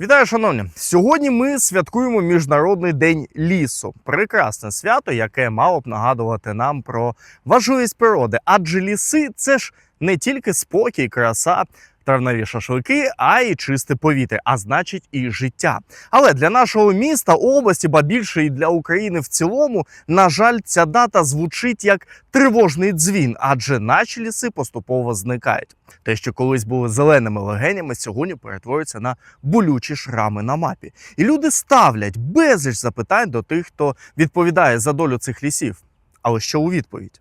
Вітаю, шановні! Сьогодні ми святкуємо Міжнародний день лісу. Прекрасне свято, яке мало б нагадувати нам про важливість природи. Адже ліси це ж не тільки спокій, краса. Травневі шашлики, а й чисте повітря, а значить і життя. Але для нашого міста, області, ба більше і для України в цілому, на жаль, ця дата звучить як тривожний дзвін, адже наші ліси поступово зникають. Те, що колись були зеленими легенями, сьогодні перетворюється на болючі шрами на мапі. І люди ставлять безліч запитань до тих, хто відповідає за долю цих лісів. Але що у відповідь?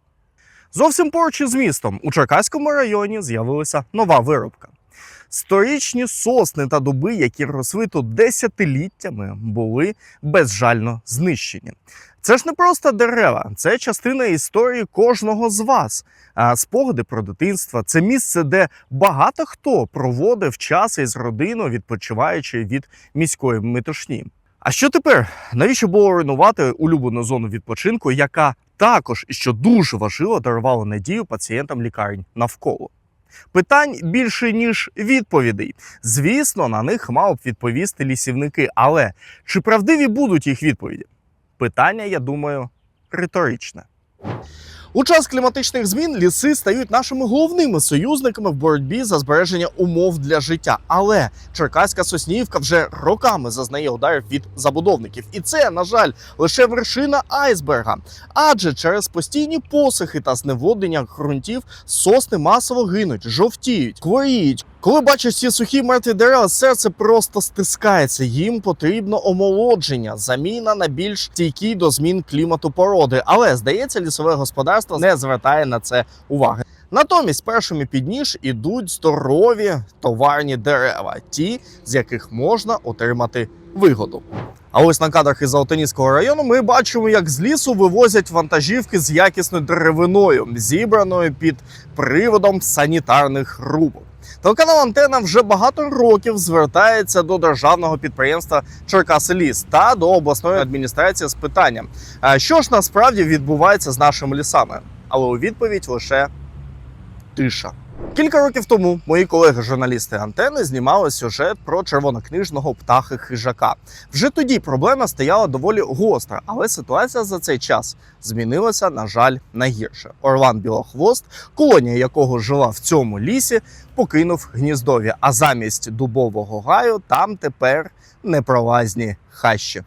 Зовсім поруч із містом у Черкаському районі з'явилася нова виробка. Сторічні сосни та дуби, які росли тут десятиліттяями, були безжально знищені. Це ж не просто дерева, це частина історії кожного з вас. А спогади про дитинство це місце, де багато хто проводив час із родиною, відпочиваючи від міської метушні. А що тепер? Навіщо було руйнувати улюблену зону відпочинку, яка також, і що дуже важливо, дарувала надію пацієнтам лікарень навколо? Питань більше ніж відповідей. Звісно, на них мав б відповісти лісівники, але чи правдиві будуть їх відповіді? Питання, я думаю, риторичне. У час кліматичних змін ліси стають нашими головними союзниками в боротьбі за збереження умов для життя. Але Черкаська Соснівка вже роками зазнає ударів від забудовників, і це, на жаль, лише вершина айсберга. Адже через постійні посихи та зневоднення ґрунтів сосни масово гинуть, жовтіють, хворіють. Коли бачиш ці сухі мертві дерева, серце просто стискається. Їм потрібно омолодження, заміна на більш стійкі до змін клімату породи. Але здається, лісове господарство не звертає на це уваги. Натомість першими під ніж ідуть здорові товарні дерева, ті, з яких можна отримати вигоду. А ось на кадрах із Алтанівського району ми бачимо, як з лісу вивозять вантажівки з якісною деревиною, зібраною під приводом санітарних рубок. Телеканал Антена вже багато років звертається до державного підприємства Черкаси-Ліс та до обласної адміністрації з питанням, що ж насправді відбувається з нашими лісами. Але у відповідь лише тиша. Кілька років тому мої колеги-журналісти Антени знімали сюжет про червонокнижного птаха хижака. Вже тоді проблема стояла доволі гостра, але ситуація за цей час змінилася, на жаль, на гірше. Орлан Білохвост, колонія якого жила в цьому лісі, покинув гніздов'я. А замість дубового гаю там тепер непролазні хащі.